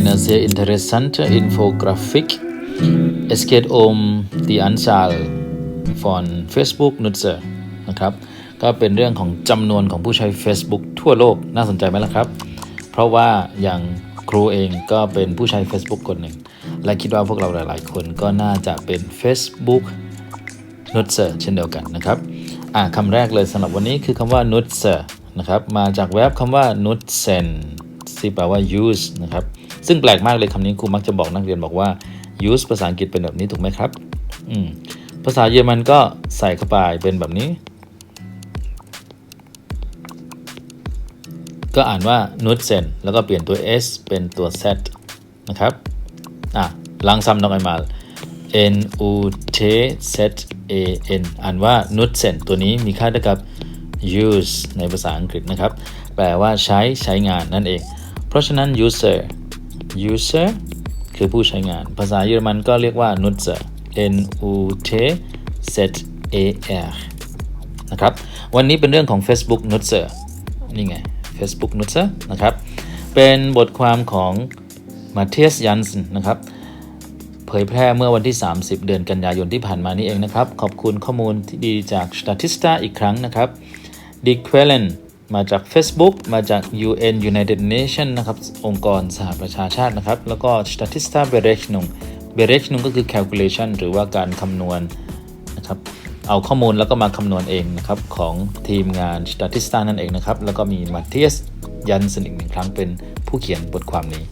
eine sehr interessante Infografik. Es geht um die Anzahl von Facebook-Nutzer นะครับก็เป็นเรื่องของจำนวนของผู้ใช้ Facebook ทั่วโลกน่าสนใจไหมล่ะครับ เพราะว่าอย่างครูเองก็เป็นผู้ใช้ Facebook คนหนึ่ง และคิดว่าพวกเราหลายๆ คนก็น่าจะเป็น Facebook Nutzer เช่นเดียวกันนะครับอ่าคำแรกเลยสำหรับวันนี้คือคำว่า Nutzer นะครับ มาจากแว็บคำว่า Nutzen ที่แปลว่า use นะครับ ซึ่งแปลกมากเลยคำนี้ครูมักจะบอกนักเรียนบอกว่า use ภาษาอังกฤษเป็นแบบนี้ถูกไหมครับอืมภาษาเยอรมันก็ใส่เข้าไปเป็นแบบนี้ ก็อ่านว่า Nutzen แล้วก็เปลี่ยนตัว s เป็นตัว z นะครับอะ langsam noch einmal n u t z a n อ่านว่า Nutzen ตัวนี้มีค่าเท่ากับ use ในภาษาอังกฤษนะครับ แปลว่าใช้ใช้งานนั่นเอง เพราะฉะนั้น user user คือผู้ใช้งาน ภาษาเยอรมันก็เรียกว่า nutzer n u t z a r นะครับ วันนี้เป็นเรื่องของ Facebook nutzer นี่ไง Facebook nutzer นะครับ เป็นบทความของมาเทียสยันส์นะครับ เผยแพร่เมื่อวันที่ 30 เดือนกันยายนที่ผ่านมานี้เองนะครับ ขอบคุณข้อมูลที่ดีจาก Statista อีกครั้งนะครับ d i q u e l l e n มาจาก Facebook มาจาก UN United Nations นะครับ องค์กรสหประชาชาตินะครับ แล้วก็ Statista Berechnung Berechnung ก็คือ calculation หรือว่าการคำนวณนะครับ เอาข้อมูลแล้วก็มาคำนวณเองนะครับ ของทีมงาน Statista นั่นเองนะครับ แล้วก็มีมาเทียสยันสนอีกหนึ่งครั้งเป็นผู้เขียนบทความนี้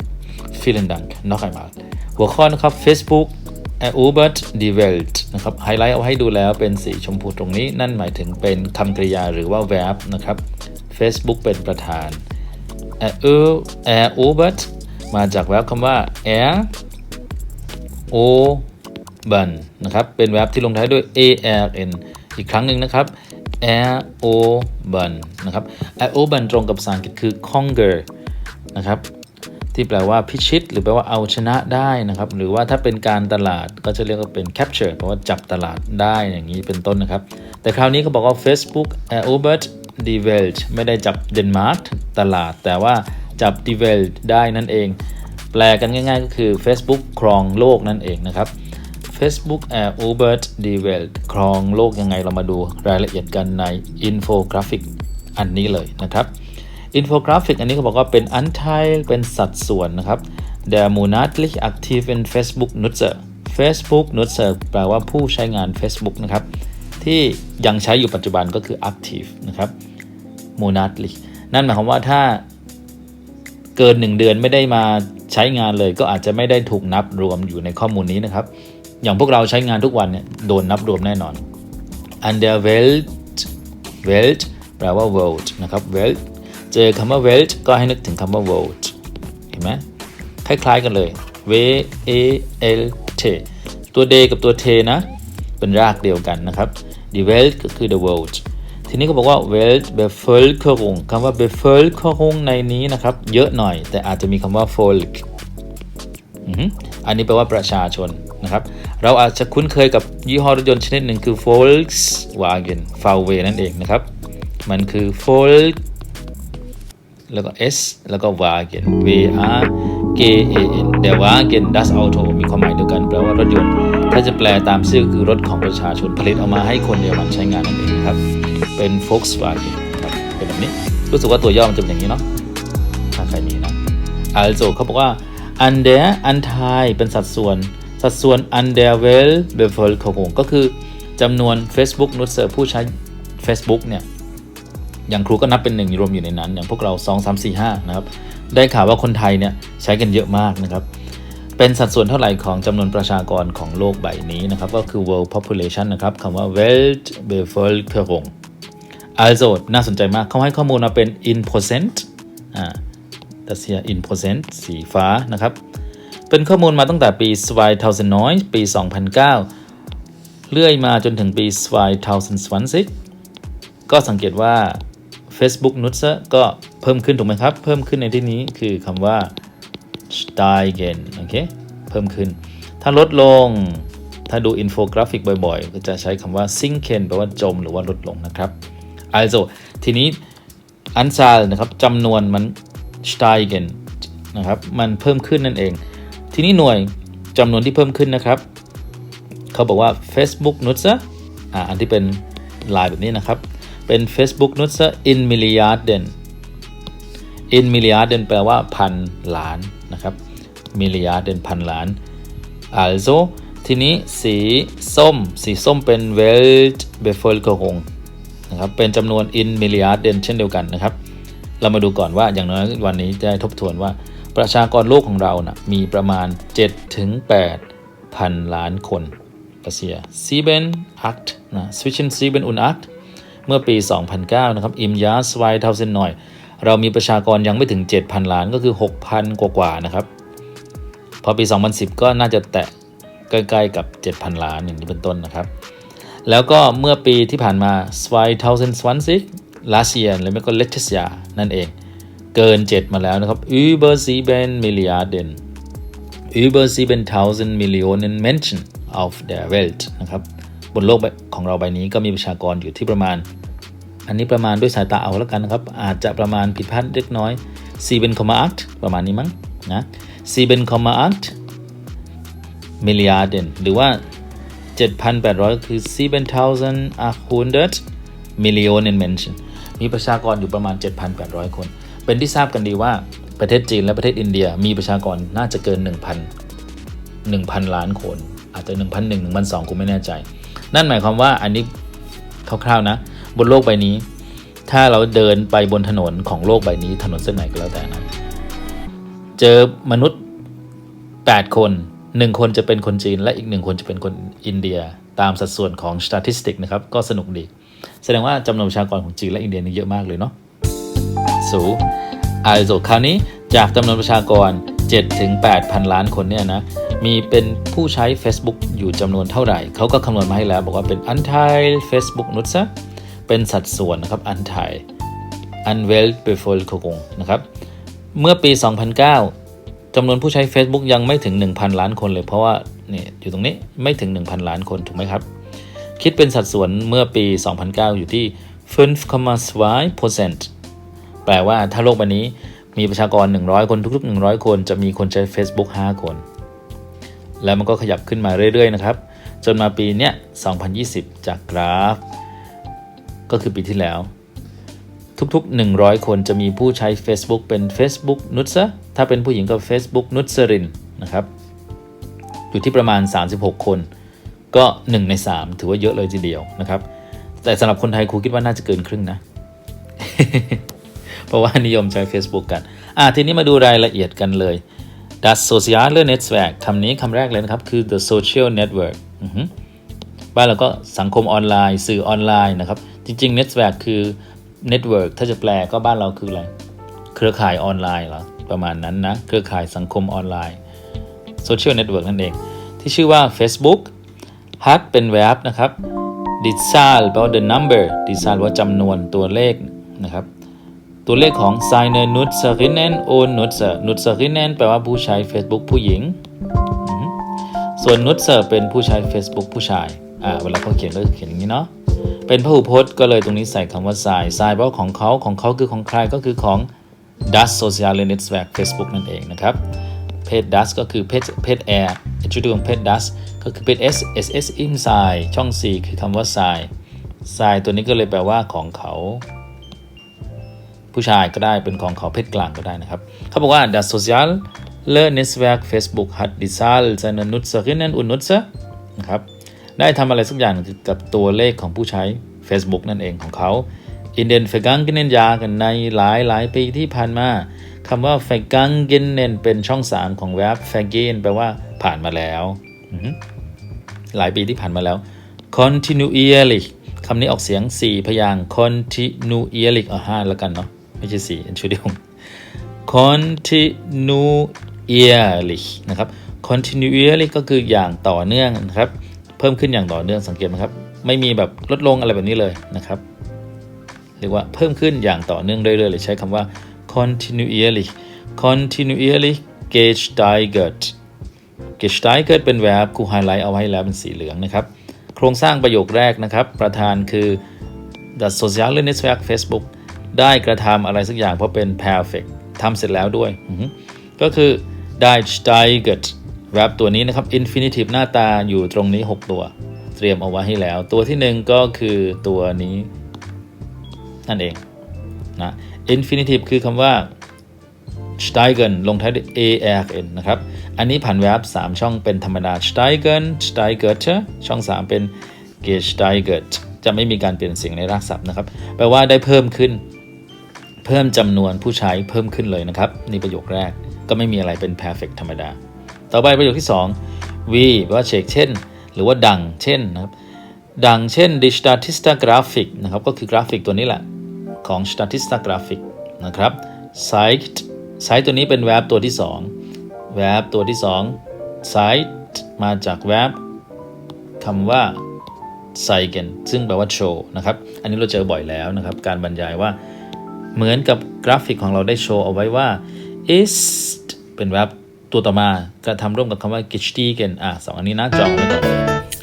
Vielen Dank noch einmal หัวข้อนะครับ Facebook erobert die Welt นะครับ ไฮไลท์เอาให้ดูแล้วเป็นสีชมพูตรงนี้ นั่นหมายถึงเป็นคำกริยาหรือว่า verb นะครับ Facebook เป็นประธาน erobert มาจาก verb คำว่า er o b e n นะครับ เป็น verb ที่ลงท้ายด้วย arn อีกครั้งหนึ่งนะครับ er o b e n นะครับ er o b e n ตรงกับภาษาอังกฤษคือ conquer นะครับ ที่แปลว่าพิชิต หรือแปลว่าเอาชนะได้นะครับ หรือว่าถ้าเป็นการตลาดก็จะเรียกว่าเป็น capture แปลว่าจับตลาดได้อย่างนี้เป็นต้นนะครับ แต่คราวนี้เขาบอกว่า Facebook erobert die Welt ไม่ได้จับเดนมาร์กตลาด แต่ว่าจับ die Welt ได้นั่นเอง แปลกันง่ายๆก็คือ Facebook ครองโลกนั่นเองนะครับ Facebook erobert die Welt ครองโลกยังไงเรามาดูรายละเอียดกันในอินโฟกราฟิกอันนี้เลยนะครับอินโฟกราฟิกอันนี้เขาบอกว่าเป็น Anteil เป็นสัดส่วนนะครับ der monatlich aktiven Facebook Nutzer Facebook Nutzer แปลว่าผู้ใช้งาน Facebook นะครับ ที่ยังใช้อยู่ปัจจุบันก็คือ active นะครับ monatlich นั่นหมายความว่าถ้าเกิน 1 เดือนไม่ได้มาใช้งานเลย ก็อาจจะไม่ได้ถูกนับรวมอยู่ในข้อมูลนี้นะครับ อย่างพวกเราใช้งานทุกวันเนี่ยโดนนับรวมแน่นอน an der Welt Welt แปลว่า world นะครับ Welt เจอคำว่า Welt ก็ให้นึกถึงคำว่า world เห็นไหมคล้ายๆกันเลย W A L T ตัว d กับตัว t นะ เป็นรากเดียวกันนะครับ die Welt ก็คือ the world ทีนี้ก็บอกว่า Welt Bevölkerung คำว่า Bevölkerung ในนี้นะครับ เยอะหน่อย แต่อาจจะมีคำว่า Volk อันนี้แปลว่าประชาชนนะครับ เราอาจจะคุ้นเคยกับยี่ห้อรถยนต์ชนิดหนึ่งคือ Volkswagen VW นั่นเองนะครับ มันคือ Volk แล้วก็ S แล้วก็ Wagen V R G A N แต่ Wagen das Auto มีความหมายเดียวกันแปลว่ารถยนต์ ถ้าจะแปลตามชื่อคือรถของประชาชนผลิตออกมาให้คนเยอรมันใช้งานนั่นเองครับ เป็น Volkswagen ครับเป็นแบบนี้ รู้สึกว่าตัวย่อมันจะเป็นอย่างนี้เนาะถ้าใครมีนะ also เขาบอกว่า an der Anteil เป็นสัดส่วน สัดส่วน an der Welt Bevölkerung ก็คือจำนวน Facebook Nutzer ผู้ใช้ Facebook เนี่ยอย่างครูก็นับเป็นหนึ่งรวมอยู่ในนั้น อย่างพวกเรา 2 3 4 5 นะครับ ได้ข่าวว่าคนไทยเนี่ยใช้กันเยอะมากนะครับ เป็นสัดส่วนเท่าไหร่ของจำนวนประชากรของโลกใบนี้นะครับก็คือ world population นะครับคำว่า Welt Bevölkerung also น่าสนใจมากเขาให้ข้อมูลมาเป็น in percent อ่า das hier in percent สีฟ้านะครับ เป็นข้อมูลมาตั้งแต่ปี 2009 ปี 2009 เลื่อยมาจนถึงปี 2020ก็สังเกตว่า Facebook Nutzer ก็เพิ่มขึ้นถูกไหมครับ เพิ่มขึ้นในที่นี้คือคำว่า steigen โอเค เพิ่มขึ้น ถ้าลดลง ถ้าดูอินโฟกราฟิกบ่อยๆ ก็จะใช้คำว่า sinken แปลว่าจมหรือว่าลดลงนะครับ also ทีนี้ anzahl นะครับจำนวนมัน steigen นะครับ มันเพิ่มขึ้นนั่นเอง ทีนี้หน่วยจำนวนที่เพิ่มขึ้นนะครับ เขาบอกว่า Facebook Nutzer อ่าอันที่เป็นลายแบบนี้นะครับ เป็น Facebook Nutzer in Milliarden in Milliarden แปลว่าพันล้านนะครับ Milliarden พันล้าน also ทีนี้สีส้ม สีส้มเป็น Weltbevölkerung นะครับเป็นจำนวน in Milliarden เช่นเดียวกันนะครับ เรามาดูก่อนว่าอย่างน้อยวันนี้จะทบทวนว่าประชากรโลกของเรานะมีประมาณ7ถึง8พันล้านคนรัสเซีย7 8นะ zwischen 7 und 8เมื่อปี 2009 นะครับ im Jahr 2000หน่อย เรามีประชากรยังไม่ถึง 7,000 ล้านก็คือ 6,000 กว่าๆนะครับ พอปี 2010 ก็น่าจะแตะใกล้ๆกับ 7,000 ล้านอย่างนี้เป็นต้นนะครับ แล้วก็เมื่อปีที่ผ่านมา 2020 last year หรือไม่ก็ latest year นั่นเอง เกิน 7 มาแล้วนะครับ über 7 Milliarden über 7.000 Millionen Menschen auf der Welt นะครับ บนโลกของเราใบนี้ก็มีประชากรอยู่ที่ประมาณ อันนี้ประมาณด้วยสายตาเอาแล้วกันนะครับ อาจจะประมาณผิดพลาดเล็กน้อย7,8ประมาณนี้มั้งนะ7,8 Milliarden หรือว่า 7,800 คือ 7,800 Millionen Menschen มีประชากรอยู่ประมาณ 7,800 คน เป็นที่ทราบกันดีว่าประเทศจีนและประเทศอินเดียมีประชากรน่าจะเกิน 1,000 1,000 ล้านคน อาจจะ 1,001 1,200กูไม่แน่ใจ นั่นหมายความว่าอันนี้คร่าวๆนะ บนโลกใบนี้ ถ้าเราเดินไปบนถนนของโลกใบนี้ ถนนเส้นไหนก็แล้วแต่นะเจอมนุษย์ 8 คน 1 คนจะเป็นคนจีน และอีก1คนจะเป็นคนอินเดียตามสัดส่วนของ statistic นะครับ ก็สนุกดี แสดงว่าจำนวนประชากรของจีนและอินเดียนี่เยอะมากเลยเนาะสูอาโซคราวนี้จากจำนวนประชากร 7 ถึง8,000ล้านคนเนี่ยนะ มีเป็นผู้ใช้ Facebook อยู่จำนวนเท่าไหร่ เขาก็คำนวณมาให้แล้ว บอกว่าเป็น Anteil Facebook Nutzer เป็นสัดส่วนนะครับ Anteil Anweltbevölkerung นะครับเมื่อปี 2009 จำนวนผู้ใช้ Facebook ยังไม่ถึง 1,000 ล้านคนเลย เพราะว่านี่อยู่ตรงนี้ไม่ถึง 1,000 ล้านคนถูกไหมครับ คิดเป็นสัดส่วนเมื่อปี 2009 อยู่ที่5,2%แปลว่าถ้าโลกใบนี้มีประชากร 100 คนทุกๆ 100 คนจะมีคนใช้ Facebook 5 คน แล้วมันก็ขยับขึ้นมาเรื่อยๆนะครับ จนมาปีเนี้ย 2020 จากกราฟ ก็คือปีที่แล้ว ทุกๆ 100 คนจะมีผู้ใช้ Facebook เป็น Facebook Nutzer ถ้าเป็นผู้หญิงก็ Facebook Nutzerin นะครับอยู่ที่ประมาณ 36 คน ก็ 1 ใน 3 ถือว่าเยอะเลยทีเดียวนะครับ แต่สำหรับคนไทยครูคิดว่าน่าจะเกินครึ่งนะ เพราะว่านิยมใช้ Facebook กัน อะทีนี้มาดูรายละเอียดกันเลย Das soziale Netzwerk คำนี้คำแรกเลยนะครับ คือ the social network บ้านเราก็สังคมออนไลน์ สื่อออนไลน์นะครับ จริงๆ network คือ network ถ้าจะแปลก็บ้านเราคืออะไร เครือข่ายออนไลน์เหรอ ประมาณนั้นนะ เครือข่ายสังคมออนไลน์ social network นั่นเอง ที่ชื่อว่า Facebook hat เป็น verb นะครับ die Zahl แปลว่า the number d i z a l ว่าจำนวนตัวเลขนะครับ ตัวเลขของ seine Nutzerinnen und Nutzer Nutzerinnen แปลว่าผู้ใช้ Facebook ผู้หญิง ส่วน Nutzer เป็นผู้ใช้ Facebook ผู้ชาย อ่า เวลาเขาเขียนก็เขียนอย่างนี้เนาะ เป็นพหูพจน์ก็เลยตรงนี้ใส่คำว่า sei sei แปลว่าของเขาของเขาคือของใครก็คือของ das soziale Netzwerk Facebook นั่นเองนะครับ เพจ das ก็คือเพจเพจ air ชื่อของเพจ das ก็คือเพจ s s s inside ช่อง 4 คือคำว่า sei sei ตัวนี้ก็เลยแปลว่าของเขา ผู้ชายก็ได้เป็นของเขาเพศกลางก็ได้นะครับ เขาบอกว่า das soziale Netzwerk Facebook hat die Zahl seiner Nutzerinnen und Nutzer นะครับ ได้ทำอะไรสักอย่างกับตัวเลขของผู้ใช้ Facebook นั่นเองของเขา in den vergangenen Jahren ในหลายหลายปีที่ผ่านมาคำว่า vergangenen เป็นช่อง3ของ verb vergehen แปลว่าผ่านมาแล้ว หลายปีที่ผ่านมาแล้ว continually คำนี้ออกเสียง 4 พยาง continually เอาห้าแล้วกันเนาะไม่ใช่4 Entschuldigung continually นะครับ continually ก็คืออย่างต่อเนื่องนะครับ เพิ่มขึ้นอย่างต่อเนื่องสังเกตไหมครับ ไม่มีแบบลดลงอะไรแบบนี้เลยนะครับเรียกว่าเพิ่มขึ้นอย่างต่อเนื่องเรื่อยๆเลยใช้คำว่า continually continually gesteigert gesteigert เป็น verb ครูไฮไลท์เอาไว้แล้วเป็นสีเหลืองนะครับ โครงสร้างประโยคแรกนะครับ ประธานคือ das soziale Netzwerk Facebook ได้กระทำอะไรสักอย่างเพราะเป็น perfect ทำเสร็จแล้วด้วย ก็คือ die steigert verb ตัวนี้นะครับ infinitive หน้าตาอยู่ตรงนี้ 6 ตัว เตรียมเอาไว้ให้แล้ว ตัวที่หนึ่งก็คือตัวนี้ นั่นเองนะ infinitive คือคำว่า steigen ลงท้ายด้วย arn นะครับ อันนี้ผ่าน verb 3ช่องเป็นธรรมดา steigen steigert ช่อง 3 เป็น gesteigert จะไม่มีการเปลี่ยนเสียงในรากศัพท์นะครับ แปลว่าได้เพิ่มขึ้น เพิ่มจำนวนผู้ใช้เพิ่มขึ้นเลยนะครับ นี่ประโยคแรกก็ไม่มีอะไรเป็น perfect ธรรมดา ต่อไปประโยคที่2 we แปลว่าเชกเช่น หรือว่าดังเช่นนะครับดังเช่น the statista graphic นะครับก็คือกราฟิกตัวนี้แหละ ของ statista graphic นะครับ zeigt zeigt ตัวนี้เป็น verb ตัวที่ 2 verb ตัวที่2 zeigt มาจาก verb คำว่า zeigen ซึ่งแปลว่า show นะครับ อันนี้เราเจอบ่อยแล้วนะครับ การบรรยายว่าเหมือนกับกราฟิกของเราได้โชว์เอาไว้ว่า ist เป็น verb ตัวต่อมากระทำร่วมกับคำว่า gestiegen อะสองอันนี้น้าจองไว้ก่อน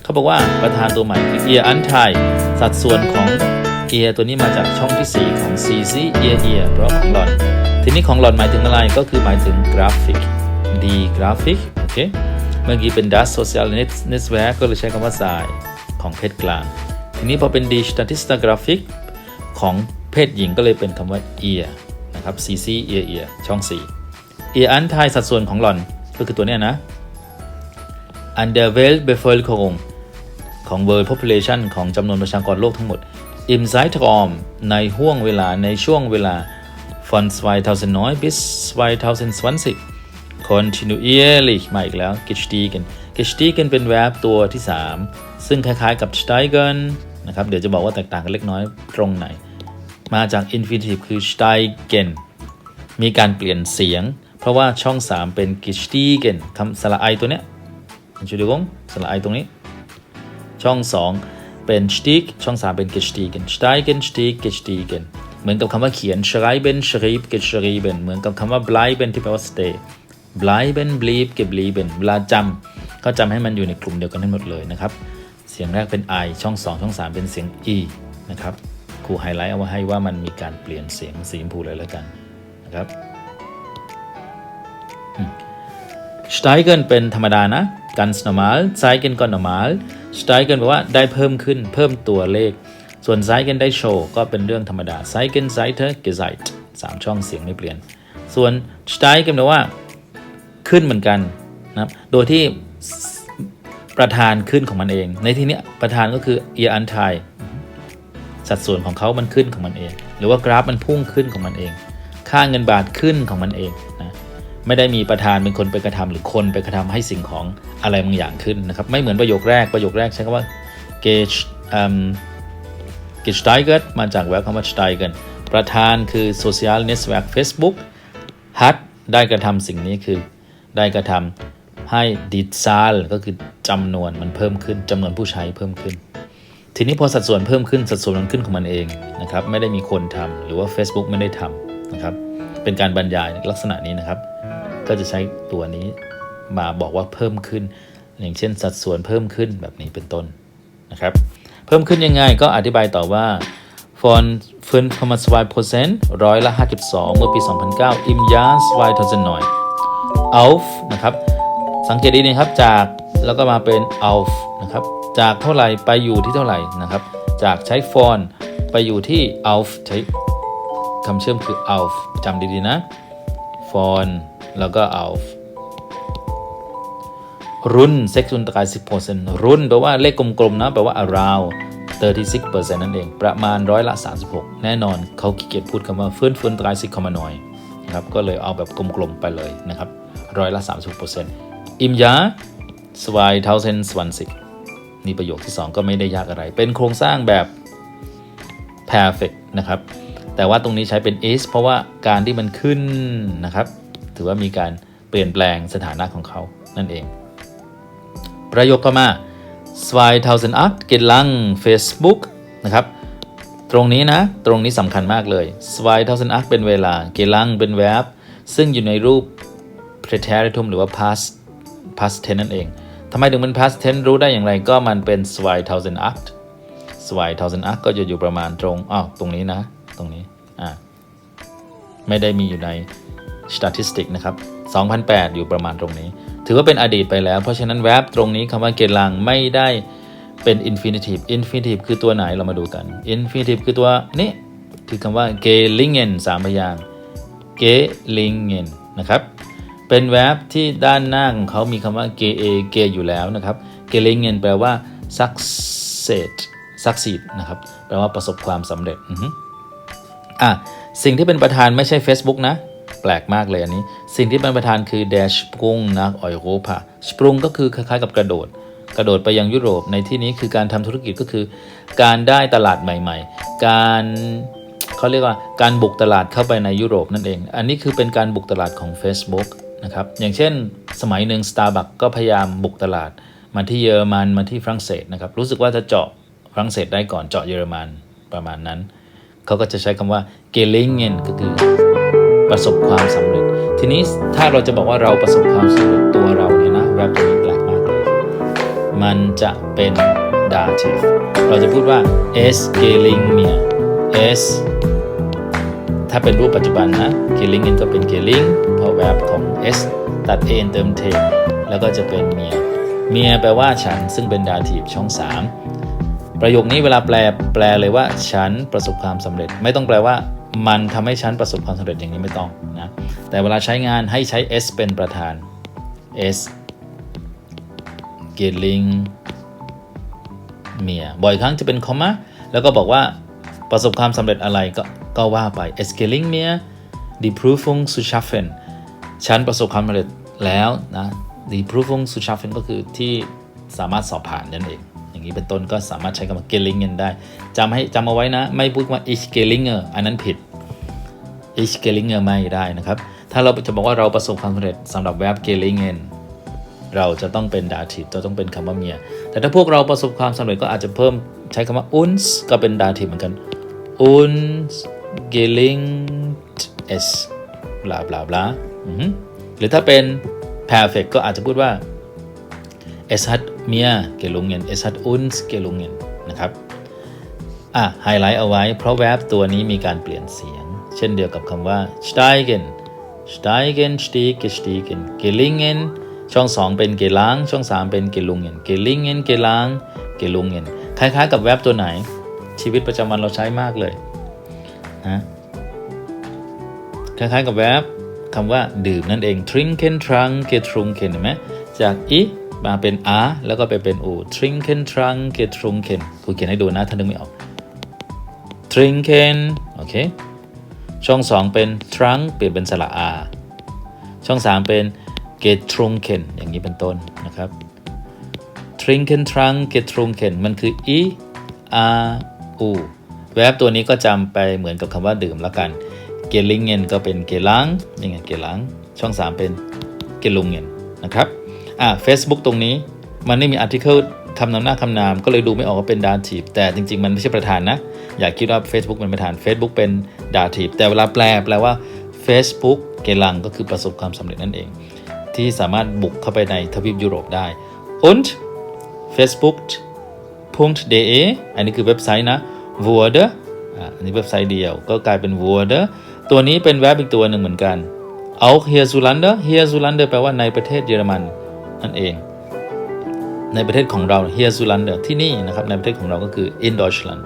เขาบอกว่าประธานตัวใหม่คือ ear anteil สัดส่วนของ ear ตัวนี้มาจากช่องที่ 4 ของ c c ear ear เพราะของหลอน ทีนี้ของหลอนหมายถึงอะไรก็คือหมายถึงกราฟิกดีกราฟิกโอเคเมื่อกี้เป็น das social network ก็เลยใช้คำว่า s i ของเพศกลาง ทีนี้พอเป็น d statista graphic ของเพศหญิงก็เลยเป็นคำว่า ear นะครับ cc ear ear ช่อง 4 ear anteil สัดส่วนของหล่อนก็คือตัวเนี้ยนะ an der Weltbevölkerung ของ world population ของจำนวนประชากรโลกทั้งหมด im Zeitraum ในห่วงเวลาในช่วงเวลา von 2009 bis 2020 continuierlich มาอีกแล้ว gestiegen gestiegen เป็น verb ตัวที่ 3 ซึ่งคล้ายๆกับ steigen นะครับ เดี๋ยวจะบอกว่าแตกต่างกันเล็กน้อยตรงไหน มาจาก infinitive คือ steigen มีการเปลี่ยนเสียง เพราะว่าช่อง 3 เป็น gestiegen คำสระไอตัวเนี้ย Entschuldigung สระไอตรงนี้ ช่อง 2 เป็น stieg ช่อง 3 เป็น gestiegen steigen stieg g e s t i g e n เหมือนกับคำว่าเขียน schreiben schrieb geschrieben เหมือนกับคำว่า bleiben ที่แปลว่า stay bleiben blieb geblieben เวลาจำก็จำให้มันอยู่ในกลุ่มเดียวกันทั้งหมดเลยนะครับเสียงแรกเป็น i ช่อง 2 ช่อง 3 เป็นเสียง e นะครับครูไฮไลท์เอาไว้ให้ว่ามันมีการเปลี่ยนเสียงสีชมพูเลยแล้วกันนะครับ steigen เป็นธรรมดานะ ganz normal zeigen ก็ normal steigen แปลว่าได้เพิ่มขึ้นเพิ่มตัวเลข ส่วน zeigen ได้โชว์ก็เป็นเรื่องธรรมดา zeigen seite gesagt สามช่องเสียงไม่เปลี่ยน ส่วน steigen แปลว่า ขึ้นเหมือนกันนะครับโดยที่ประธานขึ้นของมันเอง ในที่นี้ประธานก็คือ ear a n t i สัดส่วนของเขามันขึ้นของมันเอง หรือว่ากราฟมันพุ่งขึ้นของมันเอง ค่าเงินบาทขึ้นของมันเองนะ ไม่ได้มีประธานเป็นคนไปกระทำหรือคนไปกระทำให้สิ่งของอะไรบางอย่างขึ้นนะครับไม่เหมือนประโยคแรกประโยคแรกใช้คำว่า g e g e s t e i g e r t มาจากแวร์คำว่า steigen ประธานคือ social network Facebook hat ได้กระทำสิ่งนี้คือ ได้กระทำให้ d i z a l ก็คือจำนวนมันเพิ่มขึ้นจำนวนผู้ใช้เพิ่มขึ้น ทีนี้พอสัดส่วนเพิ่มขึ้นสัดส่วนมันขึ้นของมันเองนะครับ ไม่ได้มีคนทำหรือว่า Facebook ไม่ได้ทำนะครับ เป็นการบรรยายลักษณะนี้นะครับ ก็จะใช้ตัวนี้มาบอกว่าเพิ่มขึ้น อย่างเช่นสัดส่วนเพิ่มขึ้นแบบนี้เป็นต้นนะครับ เพิ่มขึ้นยังไงก็อธิบายต่อว่า von 5,2%ร้อยละ52 เมื่อปี 2009 im Jahr 2009 auf นอยอัลฟนะครับ สังเกตดีนะครับจากแล้วก็มาเป็น auf นะครับ จากเท่าไหร่ไปอยู่ที่เท่าไหร่นะครับ จากใช้ von ไปอยู่ที่ auf ใช้คำเชื่อมคือ auf จำดีๆนะ von แล้วก็ auf รุ่น36%รุ่นแปลว่าเลขกลมๆนะแปลว่า around 36%นั่นเอง ประมาณร้อยละ 36 แน่นอนเขาขี้เกียจพูดคำว่าเฟื่อนเฟื่อนตายสิคอมานอยนะครับก็เลยเอาแบบกลมๆไปเลยนะครับร้อยละ 36%อิมยาสวายเทาเซนี่ประโยคที่ 2 ก็ไม่ได้ยากอะไร เป็นโครงสร้างแบบ perfect นะครับ แต่ว่าตรงนี้ใช้เป็น is เพราะว่าการที่มันขึ้นนะครับ ถือว่ามีการเปลี่ยนแปลงสถานะของเขานั่นเอง ประโยคต่อมา 2008 gelang Facebook นะครับ ตรงนี้นะ ตรงนี้สำคัญมากเลย 2008เป็นเวลา gelang เป็น verb ซึ่งอยู่ในรูป preteritum หรือว่า past past tense นั่นเอง ทำไมถึงเป็น past tense รู้ได้อย่างไรก็มันเป็น 2008 2008ก็จะอยู่ประมาณตรง อ้าว ตรงนี้นะ ตรงนี้ อ่า ไม่ได้มีอยู่ใน statistic นะครับ 2008 อยู่ประมาณตรงนี้ ถือว่าเป็นอดีตไปแล้ว เพราะฉะนั้น verb ตรงนี้คำว่า gelang ไม่ได้เป็น infinitive infinitive คือตัวไหนเรามาดูกัน infinitive คือตัวนี้ คือคำว่า gelingen สามพยางค์ gelingen นะครับ เป็น verb ที่ด้านหน้าของเขามีคำว่า ge ge อยู่แล้วนะครับ gelingen แปลว่า succeed succeed นะครับ แปลว่าประสบความสำเร็จอะสิ่งที่เป็นประธานไม่ใช่ Facebook นะ ปลกมากเลยอันนี้ สิ่งที่เป็นประธานคือ der Sprung nach Europa Sprung ก็คือคล้ายๆกับกระโดด กระโดดไปยังยุโรปในที่นี้คือการทำธุรกิจก็คือ การได้ตลาดใหม่ ๆ การเขาเรียกว่าการบุกตลาดเข้าไปในยุโรปนั่นเอง อันนี้คือเป็นการบุกตลาดของ Facebook นะครับอย่างเช่นสมัยหนึ่ง Starbucks ก็พยายามบุกตลาด มาที่เยอรมันมาที่ฝรั่งเศสนะครับรู้สึกว่าจะเจาะฝรั่งเศสได้ก่อนเจาะเยอรมันประมาณนั้น เขาก็จะใช้คำว่า gelingen ก็คือ ประสบความสำเร็จ ทีนี้ถ้าเราจะบอกว่าเราประสบความสำเร็จตัวเราเนี่ยนะแวบตัวนี้แปลกมากเลยมันจะเป็น dative เราจะพูดว่า es geling mir es ถ้าเป็นรูปปัจจุบันนะ gelingen ก็เป็น geling เพราะ verb ของ s ตัด a เติม t แล้วก็จะเป็น mir mir แปลว่าฉันซึ่งเป็น dative ช่อง 3 ประโยคนี้เวลาแปลแปลเลยว่า ฉันประสบความสำเร็จ ไม่ต้องแปลว่า มันทำให้ฉันประสบความสำเร็จอย่างนี้ไม่ต้องนะแต่เวลาใช้งานให้ใช้ s เป็นประธาน s geling mir บ่อยครั้งจะเป็นคอมมาแล้วก็บอกว่าประสบความสำเร็จอะไรก็ก็ว่าไป es geling mir die Prüfung zu schaffen ฉันประสบความสำเร็จแล้วนะ die Prüfung zu schaffen ก็คือที่สามารถสอบผ่านนั่นเอง อย่างนี้เป็นต้นก็สามารถใช้คำว่า gelingen ได้จำให้จำเอาไว้นะ ไม่พูดว่า ich gelinge อันนั้นผิด ich gelinge ไม่ได้นะครับ ถ้าเราจะบอกว่าเราประสบความสำเร็จสำหรับ verb gelingen เราจะต้องเป็น dative จะต้องเป็นคำว่าเมีย แต่ถ้าพวกเราประสบความสำเร็จก็อาจจะเพิ่มใช้คำว่า uns ก็เป็น dative เหมือนกัน uns gelingt es บลาบลาบลาอือหือหรือถ้าเป็น perfect ก็อาจจะพูดว่า es hat mir gelungen es hat uns gelungen นะครับ อะ ไฮไลท์เอาไว้ เพราะ verb ตัวนี้มีการเปลี่ยนเสียง เช่นเดียวกับคำว่า steigen steigen stiege stiegen gelingen ช่องสองเป็นเกล้าง ช่องสามเป็นเกลุงเงินเกลิงเงินเกล้างเกลุงเงิคล้ายๆ กับแวบตัวไหน ชีวิตประจำวันเราใช้มากเลยนะคล้ายๆกับแวบคำว่าดื่มนั่นเอง trinken trunk getrunken เห็นไหมจาก i มาเป็น r แล้วก็ไปเป็น u trinken trunk getrunken ครูเขียนให้ดูนะ ถ้านึกไม่ออก trinken โอเค ช่อง 2 เป็น trunk เปลี่ยนเป็นสระ r ช่อง 3 เป็น getrunken อย่างนี้เป็นต้นนะครับ trinken trunk getrunken มันคือ e r u แวบตัวนี้ก็จำไปเหมือนกับคำว่าดื่มล้วกัน gelingen ก็เป็น gelang ยังไง gelang ช่อง 3 เป็น gelungen นะครับอ่า Facebook ตรงนี้มันไม่มี article คำนำหน้าคำนามก็เลยดูไม่ออกว่าเป็น dative แต่จริง ๆ มันไม่ใช่ประธานนะ อย่าคิดว่า Facebook เป็นประธาน Facebook เป็น dative แต่เวลาแปลแปลว่า Facebook เกลังก็คือประสบความสำเร็จนั่นเอง ที่สามารถบุกเข้าไปในทวีปยุโรปได้ und facebook.de อันนี้คือเว็บไซต์นะ wurde อันนี้เว็บไซต์เดียวก็กลายเป็น wurde ตัวนี้เป็นแวบอีกตัวหนึ่งเหมือนกัน auch hierzulande hierzulande แปลว่าในประเทศเยอรมันนั่นเอง ในประเทศของเรา hierzulande ที่นี่นะครับ ในประเทศของเราก็คือ in Deutschland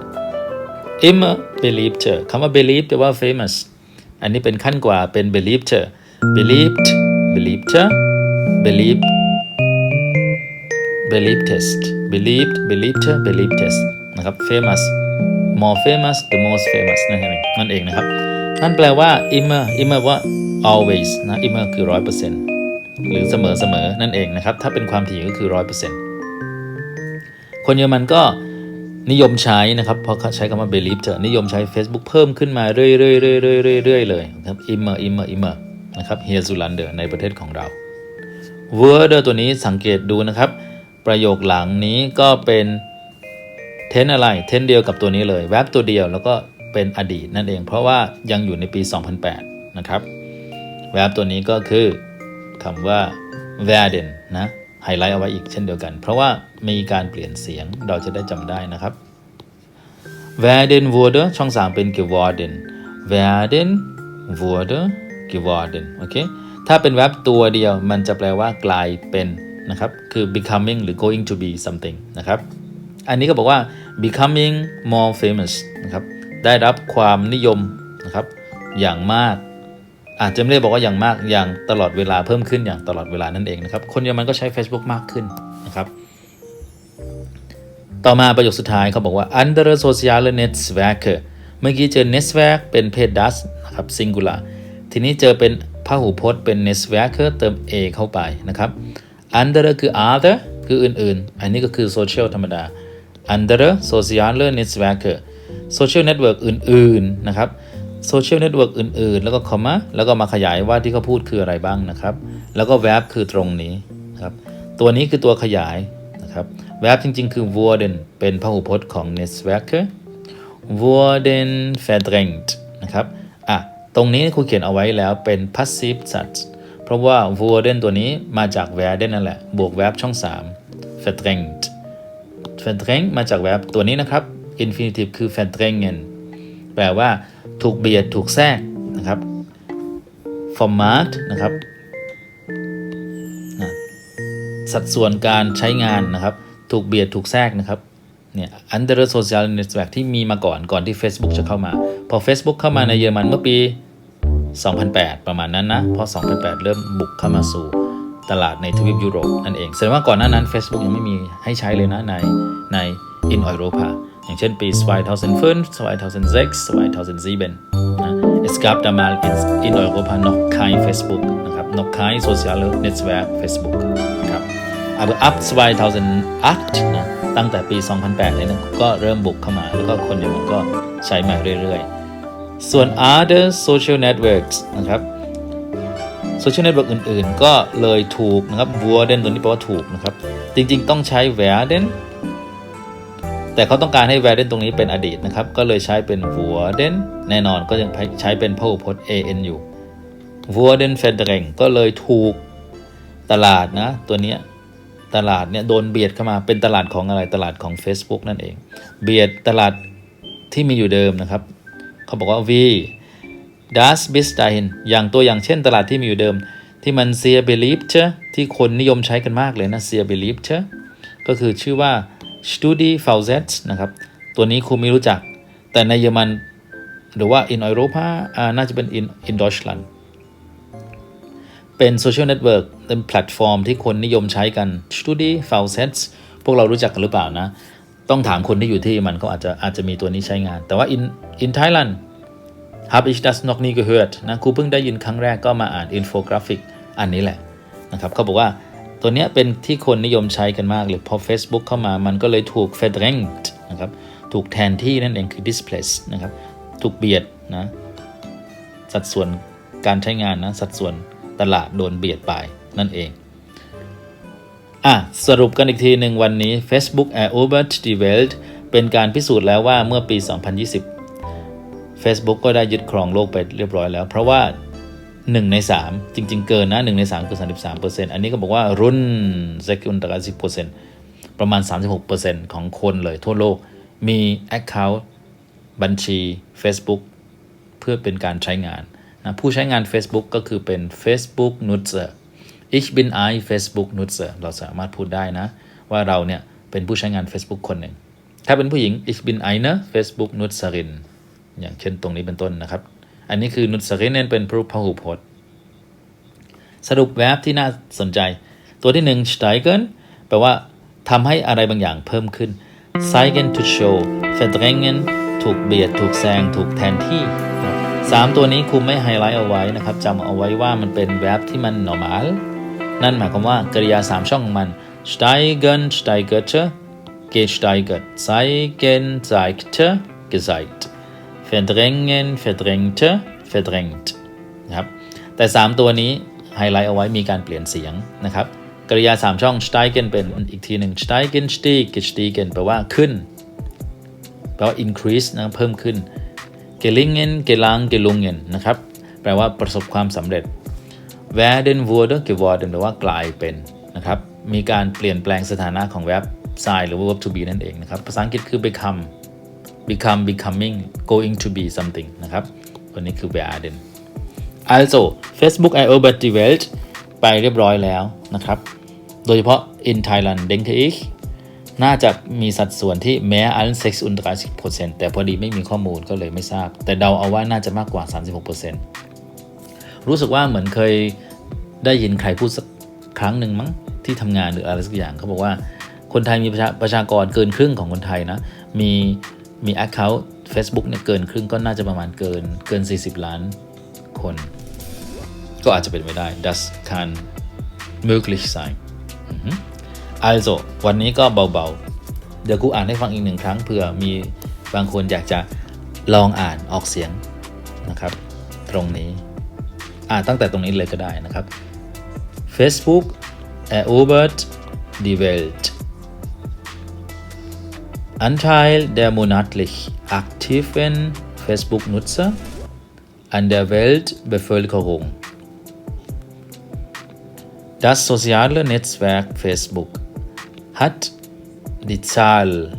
immer beliebter คำว่า believe แปลว่า famous อันนี้เป็นขั้นกว่าเป็น beliebter believed beliebter believed believed believed believed believed นะครับ famous more famous the most famous นั่นเองนั่นเองนะครับ นั่นแปลว่า immer immer ว่า always นะ immer คือ 100%หรือเสมอเสมอนั่นเองนะครับ ถ้าเป็นความถี่ก็คือ 100%คนเยอรมันก็ นิยมใช้นะครับเพราะใช้คำว่า believe เถอะนิยมใช้ Facebook เพิ่มขึ้นมาเรื่อยๆเรื่อยๆเรื่อยๆเลยนะครับ immer immer immer นะครับ hier zu Lande ในประเทศของเรา word ตัวนี้สังเกตดูนะครับ ประโยคหลังนี้ก็เป็นเทนอะไรเทนเดียวกับตัวนี้เลยแวบตัวเดียวแล้วก็เป็นอดีตนั่นเอง เพราะว่ายังอยู่ในปี 2008 นะครับแวบตัวนี้ก็คือคำว่า werden นะ ฮไลท์เอาไว้อีกเช่นเดียวกัน เพราะว่ามีการเปลี่ยนเสียงเราจะได้จำได้นะครับ werden wurde ช่อง 3 เป็น geworden werden wurde geworden โอเค ถ้าเป็น verb ตัวเดียวมันจะแปลว่ากลายเป็นนะครับ คือ becoming หรือ going to be something นะครับ อันนี้ก็บอกว่า becoming more famous นะครับ ได้รับความนิยมนะครับ อย่างมาก อาจจะไม่ได้บอกว่าอย่างมากอย่างตลอดเวลาเพิ่มขึ้นอย่างตลอดเวลานั่นเองนะครับ คนเยอรมันก็ใช้ Facebook มากขึ้นนะครับ ต่อมาประโยคสุดท้ายเขาบอกว่า andere soziale Netzwerke เมื่อกี้เจอ Netzwerk เป็นเพศ das นะครับ singular ทีนี้เจอเป็นพหูพจน์เป็น Netzwerke เติม a เข้าไปนะครับ andere คือ other คืออื่นๆ อันนี้ก็คือ social ธรรมดา andere soziale Netzwerke social network อื่นๆนะครับ social network อื่นๆ แล้วก็คอมมาแล้วก็มาขยายว่าที่เขาพูดคืออะไรบ้างนะครับ แล้วก็ verb คือตรงนี้ครับตัวนี้คือตัวขยายนะครับ verb จริงๆ คือ wurden เป็นพหูพจน์ของ Netzwerke wurden verdrängt นะครับอะตรงนี้ครูเขียนเอาไว้แล้วเป็น passive Satz เพราะว่า wurden ตัวนี้มาจาก werden นั่นแหละ บวก verb ช่อง 3 verdrängt verdrängt มาจาก verb ตัวนี้นะครับ infinitive คือ verdrängen แปลว่า ถูกเบียดถูกแทรกนะครับ format นะครับสัดส่วนการใช้งานนะครับ ถูกเบียดถูกแทรกนะครับเนี่ย under social network ที่มีมาก่อนก่อนที่ Facebook จะเข้ามา พอ Facebook เข้ามาในเยอรมันเมื่อปี 2008 ประมาณนั้นนะ เพราะ 2008 เริ่มบุกเข้ามาสู่ตลาดในทวีปยุโรปนั่นเองแสดงว่าก่อนหน้านั้น Facebook ยังไม่มีให้ใช้เลยนะในใน in Europa อ อย่างเช่นปี 2005 2006 2007นะ Es gab damals in Europa noch kein Facebook นะครับ noch kein soziales Netzwerk Facebook นะครับ aber ab 2008นะตั้งแต่ปี 2008เลยนะก็เริ่มบุกเข้ามา แล้วก็คนเนี่ยมันก็ใช้มาเรื่อยๆ ส่วน other social networks นะครับโซเชียลเน็ตเวิร์กอื่นๆ ก็เลยถูกนะครับบัวเด่ตัวนี้แปลว่าถูกนะครับ จริงๆ ต้องใช้ w e r d e n แต่เขาต้องการให้ werden ตรงนี้เป็นอดีตนะครับ ก็เลยใช้เป็น wurden แน่นอนก็ยังใช้เป็นพหูพจน์ an อยู่ wurden verdrängt ก็เลยถูกตลาดนะ ตัวเนี้ยตลาดเนี่ยโดนเบียดเข้ามาเป็นตลาดของอะไรตลาดของ Facebook นั่นเอง เบียดตลาดที่มีอยู่เดิมนะครับ เขาบอกว่า V das bis dahin อย่างตัวอย่างเช่นตลาดที่มีอยู่เดิม ที่มัน sehr beliebt ที่คนนิยมใช้กันมากเลยนะ sehr beliebt ก็คือชื่อว่า Studi v z นะครับ ตัวนี้ครูไม่รู้จัก แต่ในเยอรมัน หรือว่า in Europa อ่าน่าจะเป็น in in Deutschland เป็นโซเชียลเน็ตเวิร์กเป็นแพลตฟอร์มที่คนนิยมใช้กัน Studi v z พวกเรารู้จักกันหรือเปล่านะ ต้องถามคนที่อยู่ที่มันเขาอาจจะอาจจะมีตัวนี้ใช้งาน แต่ว่า in in Thailand hab ich das noch nie gehört นะครูเพิ่งได้ยินครั้งแรกก็มาอ่านอินโฟกราฟิกอันนี้แหละนะครับเขาบอกว่า ตัวนี้เป็นที่คนนิยมใช้กันมากเลยพอ Facebook เข้ามามันก็เลยถูก verdrängt นะครับถูกแทนที่นั่นเองคือ displace นะครับถูกเบียดนะสัดส่วนการใช้งานนะสัดส่วนตลาดโดนเบียดไปนั่นเองอะสรุปกันอีกทีหนึ่งวันนี้ Facebook erobert die Welt เป็นการพิสูจน์แล้วว่าเมื่อปี 2020 Facebook ก็ได้ยึดครองโลกไปเรียบร้อยแล้ว เพราะว่า 1 ใน 3 จริง ๆ เกินนะ1ใน 3 คือ 33%อันนี้ก็บอกว่ารุ่น36%ประมาณ 36%ของคนเลยทั่วโลกมี Account บัญชี Facebook เพื่อเป็นการใช้งานนะผู้ใช้งาน Facebook ก็คือเป็น Facebook Nutzer ich bin ein Facebook Nutzer เราสามารถพูดได้นะ ว่าเราเนี่ย เป็นผู้ใช้งาน Facebook คนหนึ่ง ถ้าเป็นผู้หญิง ich bin eine Facebook Nutzerin อย่างเช่นตรงนี้เป็นต้นนะครับ อันนี้คือ Nutzerin นั้นเป็นรูปพหูพจน์ สรุปแวบที่น่าสนใจ ตัวที่หนึ่ง steigen แปลว่าทำให้อะไรบางอย่างเพิ่มขึ้น zeigen to show verdrängen ถูกเบียด ถูกแซง ถูกแทนที่สามตัวนี้ครูไม่ไฮไลท์เอาไว้นะครับจำเอาไว้ว่ามันเป็นแวบที่มัน normal นั่นหมายความว่ากริยา3ช่องของมัน steigen steigerte gesteigert zeigen zeigte gezeigt verdrängen verdrängte verdrängt นะครับ แต่ 3 ตัวนี้ไฮไลท์เอาไว้มีการเปลี่ยนเสียงนะครับ กริยา 3 ช่อง steigen เป็นอีกทีหนึ่ง steigen stieg gestiegen แปลว่าขึ้น แปลว่า increase นะเพิ่มขึ้น gelingen gelang gelungen นะครับ แปลว่าประสบความสำเร็จ werden wurde geworden แปลว่ากลายเป็นนะครับ มีการเปลี่ยนแปลงสถานะของ verb sign หรือว่า verb to be นั่นเองนะครับ ภาษาอังกฤษคือ become become becoming going to be something นะครับตัวนี้คือ werden also Facebook erobert die Welt ไปเรียบร้อยแล้วนะครับ โดยเฉพาะ in Thailand denke ich น่าจะมีสัดส่วนที่แม้ allen 36%แต่พอดีไม่มีข้อมูลก็เลยไม่ทราบ แต่เดาเอาว่าน่าจะมากกว่า 36%รู้สึกว่าเหมือนเคยได้ยินใครพูดสักครั้งหนึ่งมั้งที่ทำงานหรืออะไรสักอย่างเขาบอกว่าคนไทยมีประชาประชากรเกินครึ่งของคนไทยนะ มี มี Account Facebook เนี่ยเกินครึ่งก็น่าจะประมาณเกินเกิน 40 ล้านคน ก็อาจจะเป็นไปได้ das kann möglich sein อือฮึ also วันนี้ก็เบาๆ เดี๋ยวกูอ่านให้ฟังอีกหนึ่งครั้งเผื่อมีบางคนอยากจะลองอ่านออกเสียงนะครับ ตรงนี้ อ่านตั้งแต่ตรงนี้เลยก็ได้นะครับ Facebook erobert die Welt Anteil der monatlich aktiven Facebook-Nutzer an der Weltbevölkerung Das soziale Netzwerk Facebook hat die Zahl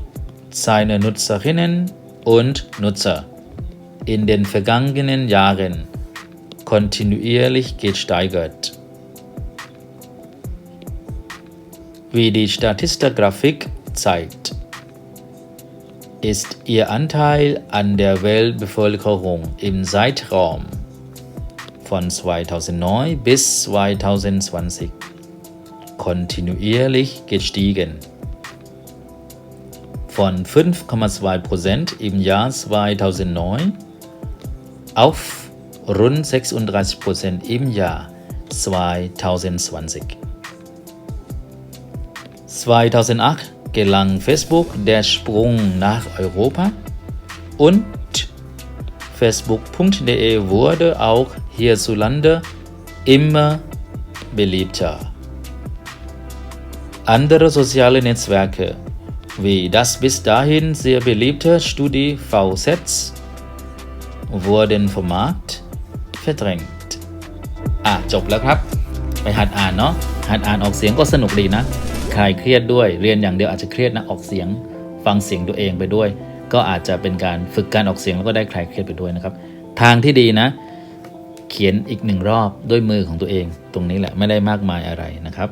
seiner Nutzerinnen und Nutzer in den vergangenen Jahren kontinuierlich gesteigert. Wie die Statistikgrafik zeigt, ist ihr Anteil an der Weltbevölkerung im Zeitraum von 2009 bis 2020 kontinuierlich gestiegen. Von 5,2% im Jahr 2009 auf rund 36% im Jahr 2020. 2008 gelang Facebook der Sprung nach Europa und Facebook.de wurde auch hierzulande immer beliebter. Andere soziale Netzwerke wie das bis dahin sehr beliebte StudiVZ wurden vom Markt verdrängt อ่ะ จบแล้วครับ ไปหัดอ่านเนาะ หัดอ่านออกเสียงก็สนุกดีนะ คลายเครียดด้วย เรียนอย่างเดียวอาจจะเครียดนะออกเสียง ฟังเสียงตัวเองไปด้วย ก็อาจจะเป็นการฝึกการออกเสียงแล้วก็ได้คลายเครียดไปด้วยนะครับ ทางที่ดีนะ เขียนอีกหนึ่งรอบด้วยมือของตัวเอง ตรงนี้แหละไม่ได้มากมายอะไรนะครับ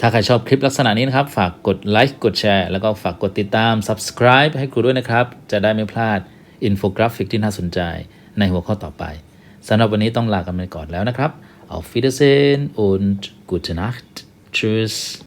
ถ้าใครชอบคลิปลักษณะนี้นะครับ ฝากกดไลค์กดแชร์แล้วก็ฝากกดติดตาม subscribe ให้ครูด้วยนะครับ จะได้ไม่พลาดอินโฟกราฟิกที่น่าสนใจในหัวข้อต่อไปสำหรับวันนี้ต้องลากันไปก่อนแล้วนะครับ Auf Wiedersehen und gute Nacht. choose